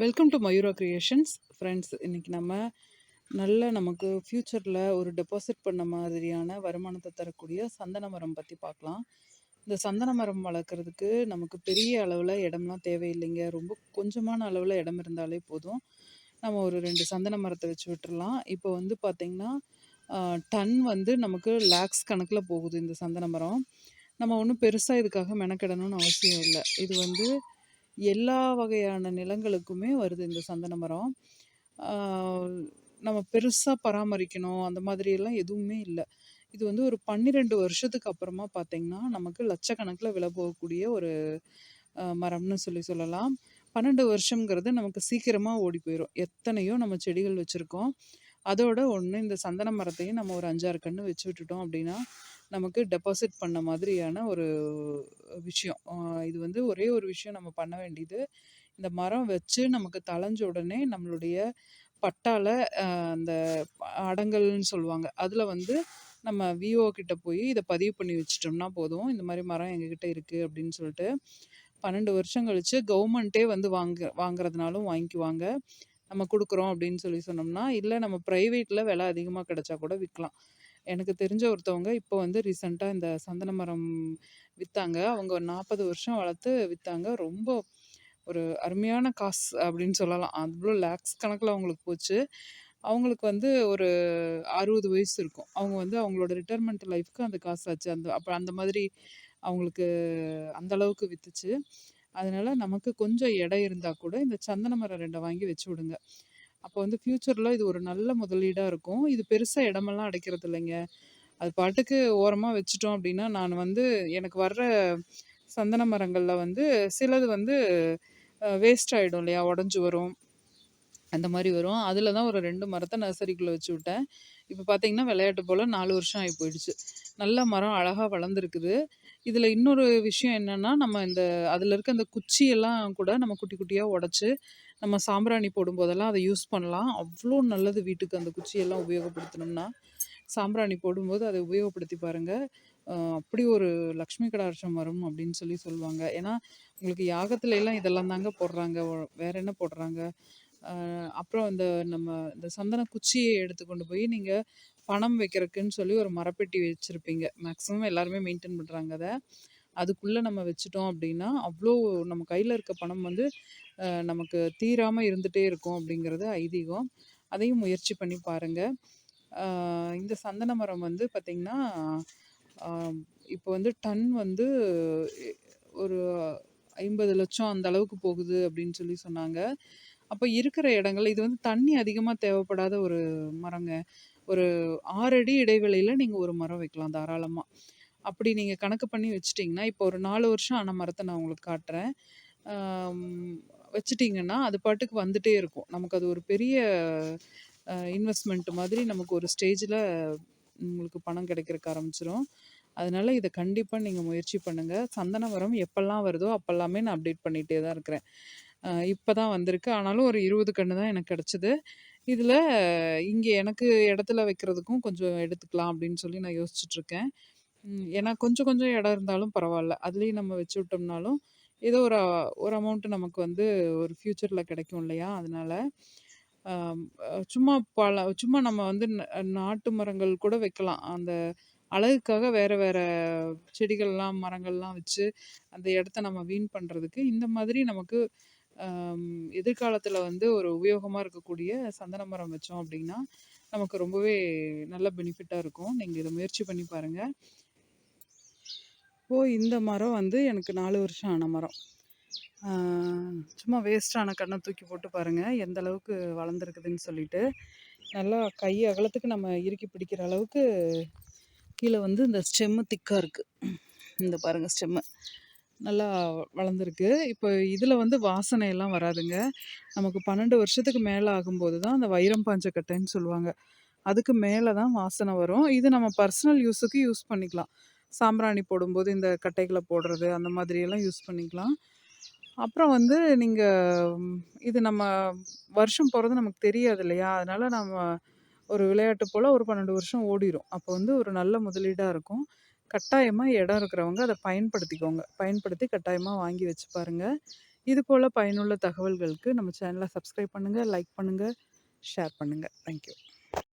Welcome to Mayura creations friends இன்றைக்கி நம்ம நல்ல நமக்கு ஃப்யூச்சரில் ஒரு டெபாசிட் பண்ண மாதிரியான வருமானத்தை தரக்கூடிய சந்தன மரம் பற்றி பார்க்கலாம். இந்த சந்தன மரம் வளர்க்குறதுக்கு நமக்கு பெரிய அளவில் இடம்லாம் தேவையில்லைங்க. ரொம்ப கொஞ்சமான அளவில் இடம் இருந்தாலே போதும். நம்ம ஒரு ரெண்டு சந்தன மரத்தை வச்சு விட்டுறலாம். இப்போ வந்து பார்த்திங்கன்னா டன் வந்து நமக்கு லேக்ஸ் கணக்கில் போகுது இந்த சந்தன மரம். நம்ம ஒன்றும் பெருசாக இதுக்காக மெனக்கிடணும்னு அவசியம் இல்லை. இது வந்து எல்லா வகையான நிலங்களுக்குமே வருது இந்த சந்தன மரம். நம்ம பெருசாக பராமரிக்கணும் அந்த மாதிரியெல்லாம் எதுவுமே இல்லை. இது வந்து ஒரு பன்னிரெண்டு வருஷத்துக்கு அப்புறமா பார்த்தீங்கன்னா நமக்கு லட்சக்கணக்கில் விலை போகக்கூடிய ஒரு மரம்னு சொல்லி சொல்லலாம். பன்னெண்டு வருஷங்கிறது நமக்கு சீக்கிரமாக ஓடி போயிடும் எத்தனையோ நம்ம செடிகள் வச்சுருக்கோம். அதோட ஒன்று இந்த சந்தன மரத்தையும் நம்ம ஒரு அஞ்சாறு கன்று வச்சு விட்டுட்டோம் அப்படின்னா நமக்கு டெபாசிட் பண்ண மாதிரியான ஒரு விஷயம். இது வந்து ஒரே ஒரு விஷயம் நம்ம பண்ண வேண்டியது. இந்த மரம் வச்சு நமக்கு தளைஞ்ச உடனே நம்மளுடைய பட்டால அந்த அடங்கல்னு சொல்லுவாங்க. அதில் வந்து நம்ம விஓ கிட்ட போய் இதை பதிவு பண்ணி வச்சிட்டோம்னா போதும். இந்த மாதிரி மரம் எங்ககிட்ட இருக்குது அப்படின்னு சொல்லிட்டு பன்னெண்டு வருஷம் கழித்து கவர்மெண்ட்டே வந்து வாங்க வாங்குறதுனாலும் வாங்கிக்குவாங்க. நம்ம கொடுக்குறோம் அப்படின்னு சொல்லி சொன்னோம்னா இல்லை நம்ம ப்ரைவேட்டில் விலை அதிகமாக கிடைச்சா கூட விற்கலாம். எனக்கு தெரிஞ்ச ஒருத்தவங்க இப்போ வந்து ரீசெண்டாக இந்த சந்தன மரம் விற்றாங்க அவங்க ஒரு நாற்பது வருஷம் வளர்த்து விற்றாங்க ரொம்ப ஒரு அருமையான காசு அப்படின்னு சொல்லலாம். அவ்வளோ லேக்ஸ் கணக்கில் அவங்களுக்கு போச்சு. அவங்களுக்கு வந்து ஒரு அறுபது வயசு இருக்கும். அவங்க வந்து அவங்களோட ரிட்டைர்மெண்ட் லைஃப்க்கு அந்த காசு ஆச்சு. அந்த அப்போ அந்த மாதிரி அவங்களுக்கு அந்த அளவுக்கு விற்றுச்சு அதனால் நமக்கு கொஞ்சம் இடம் இருந்தால் கூட இந்த சந்தன மரம் ரெண்டை வாங்கி வச்சு விடுங்க. அப்போ வந்து ஃப்யூச்சரில் இது ஒரு நல்ல முதலீடாக இருக்கும். இது பெருசாக இடமெல்லாம் அடைக்கிறது இல்லைங்க. அது பாட்டுக்கு ஓரமாக வச்சுட்டோம் அப்படின்னா நான் வந்து எனக்கு வர்ற சந்தன மரங்களில் வந்து சிலது வந்து வேஸ்ட் ஆகிடும் இல்லையா? உடஞ்சி வரும். அந்த மாதிரி வரும். அதில் தான் ஒரு ரெண்டு மரத்தை நர்சரிக்குள்ளே வச்சு விட்டேன். இப்போ பார்த்தீங்கன்னா விளையாட்டு போல் நாலு வருஷம் ஆகி போயிடுச்சு. நல்ல மரம் அழகாக வளர்ந்துருக்குது. இதில் இன்னொரு விஷயம் என்னென்னா நம்ம இந்த அதில் இருக்க அந்த குச்சியெல்லாம் கூட நம்ம குட்டி குட்டியாக உடச்சி நம்ம சாம்பிராணி போடும்போதெல்லாம் அதை யூஸ் பண்ணலாம். அவ்வளோ நல்லது வீட்டுக்கு அந்த குச்சியெல்லாம் உபயோகப்படுத்தணும்னா. சாம்பிராணி போடும்போது அதை உபயோகப்படுத்தி பாருங்கள் அப்படி ஒரு லக்ஷ்மி கடாட்சம் வரும் அப்படின்னு சொல்லி சொல்லுவாங்க. ஏன்னா உங்களுக்கு யாகத்துல எல்லாம் இதெல்லாம் தாங்க போடுறாங்க. வேற என்ன போடுறாங்க? அப்புறம் இந்த நம்ம இந்த சந்தன குச்சியை எடுத்து கொண்டு போய் நீங்கள் பணம் வைக்கிறதுக்குன்னு சொல்லி ஒரு மரப்பெட்டி வச்சுருப்பீங்க. மேக்ஸிமம் எல்லாருமே மெயின்டைன் பண்ணுறாங்க அதை. அதுக்குள்ளே நம்ம வச்சுட்டோம் அப்படின்னா அவ்வளோ நம்ம கையில் இருக்க பணம் வந்து நமக்கு தீராமல் இருந்துகிட்டே இருக்கும் அப்படிங்கிறது ஐதீகம். அதையும் முயற்சி பண்ணி பாருங்கள் இந்த சந்தன மரம் வந்து பார்த்திங்கன்னா இப்போ வந்து டன் வந்து ஒரு ஐம்பது லட்சம் அந்த அளவுக்கு போகுது அப்படின்னு சொல்லி சொன்னாங்க. அப்போ இருக்கிற இடங்கள் இது வந்து தண்ணி அதிகமாக தேவைப்படாத ஒரு மரங்க. ஒரு ஆறு அடி இடைவெளியில் நீங்கள் ஒரு மரம் வைக்கலாம் தாராளமாக அப்படி நீங்கள் கணக்கு பண்ணி வச்சிட்டிங்கன்னா இப்போ ஒரு நாலு வருஷம் ஆன மரத்தை நான் உங்களுக்கு காட்டுறேன். வச்சிட்டிங்கன்னா அது பாட்டுக்கு வந்துட்டே இருக்கும். நமக்கு அது ஒரு பெரிய இன்வெஸ்ட்மெண்ட் மாதிரி நமக்கு ஒரு ஸ்டேஜில் உங்களுக்கு பணம் கிடைக்கிறக்கு ஆரம்பிச்சிடும் அதனால இதை கண்டிப்பாக நீங்கள் முயற்சி பண்ணுங்கள் சந்தன மரம் எப்போல்லாம் வருதோ அப்போல்லாமே நான் அப்டேட் பண்ணிகிட்டே தான் இருக்கிறேன். இப்போ தான் வந்திருக்கு. ஆனாலும் ஒரு இருபது கன்று தான் எனக்கு கிடச்சிது. இதில் இங்கே எனக்கு இடத்துல வைக்கிறதுக்கும் கொஞ்சம் எடுத்துக்கலாம் அப்படின்னு சொல்லி நான் யோசிச்சுட்ருக்கேன் ஏன்னா கொஞ்சம் கொஞ்சம் இடம் இருந்தாலும் பரவாயில்ல. அதுலேயும் நம்ம வச்சு விட்டோம்னாலும் ஏதோ ஒரு ஒரு அமௌண்ட்டு நமக்கு வந்து ஒரு ஃப்யூச்சரில் கிடைக்கும் இல்லையா? அதனால சும்மா பல சும்மா நம்ம வந்து நாட்டு மரங்கள் கூட வைக்கலாம். அந்த அழகுக்காக வேறு வேறு செடிகள்லாம் மரங்கள்லாம் வச்சு அந்த இடத்த நம்ம வீண் பண்ணுறதுக்கு இந்த மாதிரி நமக்கு எதிர்காலத்தில் வந்து ஒரு உபயோகமாக இருக்கக்கூடிய சந்தன மரம் வச்சோம் அப்படின்னா நமக்கு ரொம்பவே நல்ல பெனிஃபிட்டாக இருக்கும். நீங்கள் இதை முயற்சி பண்ணி பாருங்கள் ஓ இந்த மரம் வந்து எனக்கு நாலு வருஷம் ஆன மரம். சும்மா வேஸ்ட்டான கண்ணை தூக்கி போட்டு பாருங்கள் எந்த அளவுக்கு வளர்ந்துருக்குதுன்னு சொல்லிட்டு. நல்லா கை அகலத்துக்கு நம்ம இறுக்கி பிடிக்கிற அளவுக்கு கீழே வந்து இந்த ஸ்டெம்மு திக்காக இருக்குது இந்த பாருங்கள் ஸ்டெம்மு நல்லா வளர்ந்துருக்கு. இப்போ இதில் வந்து வாசனையெல்லாம் வராதுங்க. நமக்கு பன்னெண்டு வருஷத்துக்கு மேலே ஆகும்போது தான் அந்த வைரம் பாஞ்சக்கட்டைன்னு சொல்லுவாங்க. அதுக்கு மேலே தான் வாசனை வரும். இது நம்ம பர்சனல் யூஸுக்கு யூஸ் பண்ணிக்கலாம். சாம்பிராணி போடும்போது இந்த கட்டைகளை போடுறது அந்த மாதிரியெல்லாம் யூஸ் பண்ணிக்கலாம். அப்புறம் வந்து நீங்கள் இது நம்ம வருஷம் போகிறது நமக்கு தெரியாது இல்லையா? அதனால் நம்ம ஒரு விளையாட்டு போல் ஒரு பன்னெண்டு வருஷம் ஓடிடும் அப்போ வந்து ஒரு நல்ல முதலீடாக இருக்கும். கட்டாயமாக இடம் இருக்கிறவங்க அதை பயன்படுத்திக்கோங்க. பயன்படுத்தி கட்டாயமாக வாங்கி வச்சு பாருங்கள் இது போல் பயனுள்ள தகவல்களுக்கு நம்ம சேனலை சப்ஸ்கிரைப் பண்ணுங்கள் லைக் பண்ணுங்கள் ஷேர் பண்ணுங்கள் தேங்க் யூ.